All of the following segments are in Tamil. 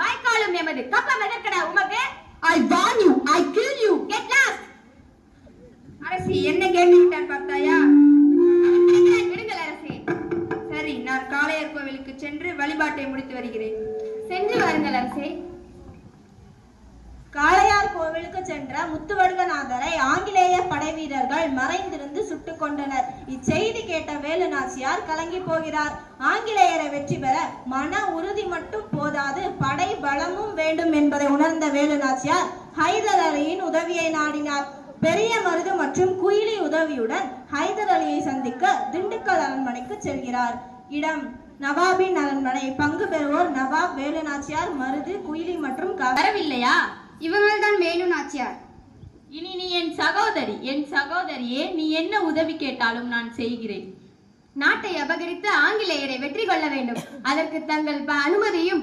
வாய்க்காலும் எமது கப்பம் எதற்கடா உமக்கு. I want you I kill you get lost அரசி என்ன கேட்டுக்கிட்டார் பார்த்தாயா எடுங்கள் அரசி. சரி நான் காளையர் கோவிலுக்கு சென்று வழிபாட்டை முடித்து வருகிறேன். சென்று வாருங்கள் அரசே. காளையார் கோவிலுக்கு சென்ற முத்துவடுகநாதரை ஆங்கிலேய படை வீரர்கள் மறைந்திருந்து சுட்டுக் கொண்டனர். இச்செய்தி கேட்ட வேலு நாச்சியார் கலங்கி போகிறார். ஆங்கிலேயரை வெற்றி பெற மன உறுதி மட்டும் போதாது. என்பதை உணர்ந்த வேலு நாச்சியார் ஹைதர் அலியின் உதவியை நாடினார். பெரிய மருது மற்றும் குயிலி உதவியுடன் ஹைதர் அலியை சந்திக்க திண்டுக்கல் அரண்மனைக்கு செல்கிறார். இடம் நவாபின் அரண்மனை. பங்கு பெறுவோர் நவாப் வேலு நாச்சியார் மருது குயிலி மற்றும் வரவில்லையா? இவங்கள் தான் வேலு நாச்சியார் இனி நீ என் சகோதரி என் சகோதரியே நீ என்ன உதவி கேட்டாலும் நான் செய்கிறேன். நாட்டை அபகரித்து ஆங்கிலேயரை வெற்றி கொள்ள வேண்டும். அதற்கு தங்கள் ப- அனுமதியும்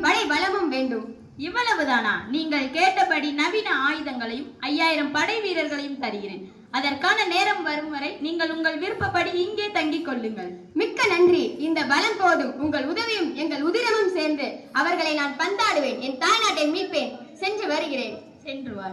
இவ்வளவுதானா? நீங்கள் கேட்டபடி நவீன ஆயுதங்களையும் ஐயாயிரம் படை வீரர்களையும் தருகிறேன். அதற்கான நேரம் வரும் வரை நீங்கள் உங்கள் விருப்பப்படி இங்கே தங்கிக் கொள்ளுங்கள். மிக்க நன்றி. இந்த பலம் போதும். உங்கள் உதவியும் எங்கள் உதிரமும் சேர்ந்து அவர்களை நான் பந்தாடுவேன். என் தாய்நாட்டை மீட்பேன். சென்று வருகிறேன். சென்று வா